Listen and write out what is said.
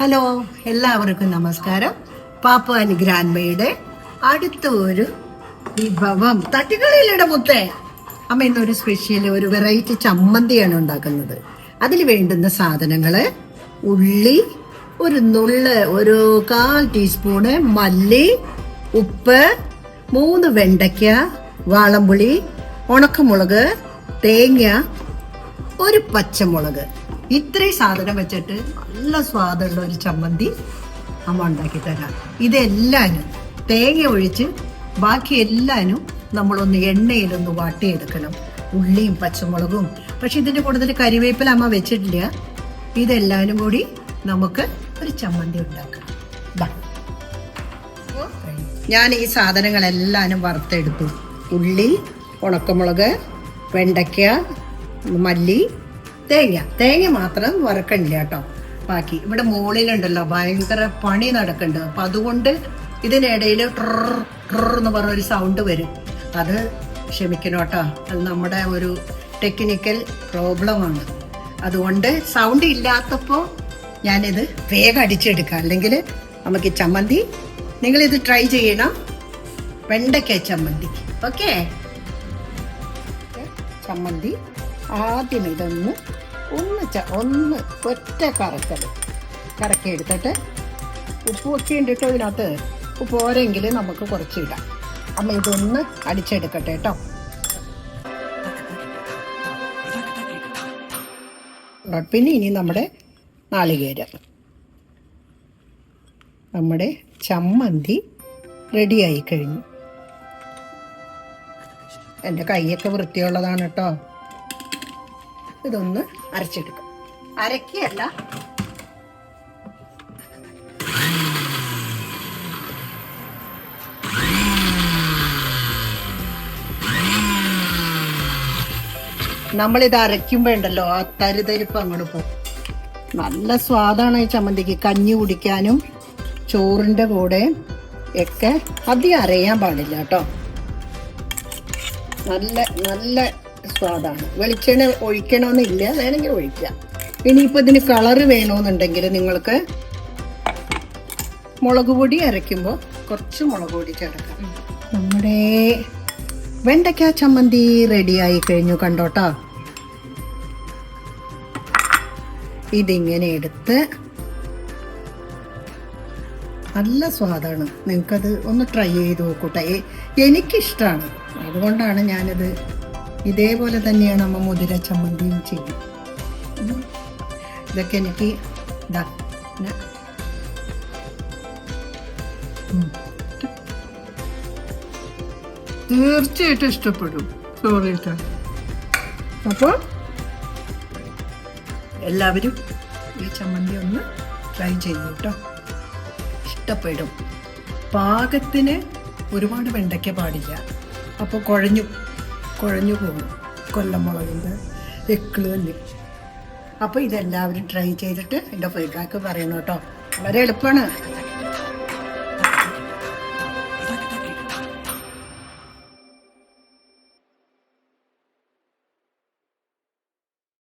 Hello എല്ലാവർക്കും നമസ്കാരം. പാപ്പ ഗ്രാൻമയുടെ അടുത്ത ഒരു വിഭവം. തട്ടുകളിലിട മുത്തേ. അമ്മ ഇന്നൊരു സ്പെഷ്യൽ ഒരു വെറൈറ്റി ചമ്മന്തിയാണ് ഉണ്ടാക്കുന്നത്. അതിൽ വേണ്ടുന്ന സാധനങ്ങൾ ഉള്ളി ഒരു നുള്ള് ഒരു കാൽ ടീസ്പൂണ് മല്ലി ഉപ്പ് മൂന്ന് വെണ്ടയ്ക്ക വാളംപുളി ഉണക്കമുളക് തേങ്ങ ഒരു പച്ചമുളക്. ഇത്രയും സാധനം വെച്ചിട്ട് നല്ല സ്വാദുള്ള ഒരു ചമ്മന്തി അമ്മ ഉണ്ടാക്കി തരാം. ഇതെല്ലാനും തേങ്ങ ഒഴിച്ച് ബാക്കി എല്ലാനും നമ്മളൊന്ന് എണ്ണയിലൊന്ന് വാട്ടിയെടുക്കണം. ഉള്ളിയും പച്ചമുളകും. പക്ഷെ ഇതിന്റെ കൂടുതൽ കരിവേപ്പില അമ്മ വെച്ചിട്ടില്ല. ഇതെല്ലാനും കൂടി നമുക്ക് ഒരു ചമ്മന്തി ഉണ്ടാക്കാം. ഞാൻ ഈ സാധനങ്ങളെല്ലാനും വറുത്തെടുത്തു. ഉള്ളി ഉണക്കമുളക് വെണ്ടയ്ക്ക മല്ലി തേങ്ങ. തേങ്ങ മാത്രം വറക്കണില്ല കേട്ടോ. ബാക്കി ഇവിടെ മുകളിലുണ്ടല്ലോ ഭയങ്കര പണി നടക്കുന്നുണ്ട് അപ്പൊ അതുകൊണ്ട് ഇതിനിടയിൽ എന്ന് പറഞ്ഞൊരു സൗണ്ട് വരും. അത് ക്ഷമിക്കണം കേട്ടോ. അത് നമ്മുടെ ഒരു ടെക്നിക്കൽ പ്രോബ്ലമാണ് അതുകൊണ്ട് സൗണ്ട് ഇല്ലാത്തപ്പോൾ ഞാനിത് വേഗം അടിച്ചെടുക്കാം. അല്ലെങ്കിൽ നമുക്ക് ചമ്മന്തി നിങ്ങളിത് ട്രൈ ചെയ്യണം. വെണ്ടയ്ക്ക ചമ്മന്തി. ഓക്കേ ചമ്മന്തി ആദ്യം ഇതൊന്ന് ഒന്ന് ച ഒന്ന് ഒറ്റ കറക്കൽ കറക്കി എടുത്തിട്ട് ഉപ്പ് ഒക്കെ ഉണ്ട് കേട്ടോ ഇതിനകത്ത് ഉപ്പ് പോരെങ്കിൽ നമുക്ക് കുറച്ച് ഇടാം. അമ്മ ഇതൊന്ന് അടിച്ചെടുക്കട്ടെ കേട്ടോ പിന്നെ ഇനി നമ്മുടെ നാളികേരം. നമ്മുടെ ചമ്മന്തി റെഡിയായി കഴിഞ്ഞു. എന്റെ കൈയൊക്കെ വൃത്തിയുള്ളതാണ് കേട്ടോ ഇതൊന്ന് അരച്ചെടുക്കും. അരക്കിയല്ല. നമ്മളിത് അരയ്ക്കുമ്പോൾ ഉണ്ടല്ലോ ആ തരിതരിപ്പ് അങ്ങോട്ട് പോകും. നല്ല സ്വാദാണ് ഈ ചമ്മന്തിക്ക്. കഞ്ഞി കുടിക്കാനും ചോറിന്റെ കൂടെ ഒക്കെ അധികം അരയാൻ പാടില്ല കേട്ടോ. നല്ല നല്ല സ്വാദാണ്. വെളിച്ചെണ്ണ ഒഴിക്കണമെന്നില്ല വേണമെങ്കിൽ ഒഴിക്കാം. ഇനിയിപ്പോൾ ഇതിന് കളറ് വേണമെന്നുണ്ടെങ്കിൽ നിങ്ങൾക്ക് മുളക് പൊടി അരയ്ക്കുമ്പോൾ കുറച്ച് മുളക് പൊടി ചേർക്കാം. നമ്മുടെ വെണ്ടയ്ക്ക ചമ്മന്തി റെഡിയായി കഴിഞ്ഞു കണ്ടോട്ടോ. ഇതിങ്ങനെ എടുത്ത് നല്ല സ്വാദാണ്. നിങ്ങൾക്കത് ഒന്ന് ട്രൈ ചെയ്ത് നോക്കൂട്ടെ എനിക്കിഷ്ടമാണ് അതുകൊണ്ടാണ് ഞാനിത് ഇതേപോലെ തന്നെയാണ് അമ്മ മുതിര ചമ്മന്തിയും ചെയ്യും. ഇതൊക്കെ എനിക്ക്. തീർച്ചയായിട്ടും ഇഷ്ടപ്പെടും. സോറി കേട്ടോ അപ്പോൾ എല്ലാവരും ഈ ചമ്മന്തി ഒന്ന് ട്രൈ ചെയ്യൂ കേട്ടോ ഇഷ്ടപ്പെടും. പാകത്തിന് ഒരുപാട് വെണ്ടയ്ക്ക പാടില്ല. അപ്പോൾ കുഴഞ്ഞു. കുഴഞ്ഞു പോകും. കൊല്ലമുളകിന്റെ എക്കിൾ തന്നെ. അപ്പോൾ ഇതെല്ലാവരും ട്രൈ ചെയ്തിട്ട് എന്റെ ഫീഡ്ബാക്ക് പറയണം കേട്ടോ. വളരെ എളുപ്പമാണ്.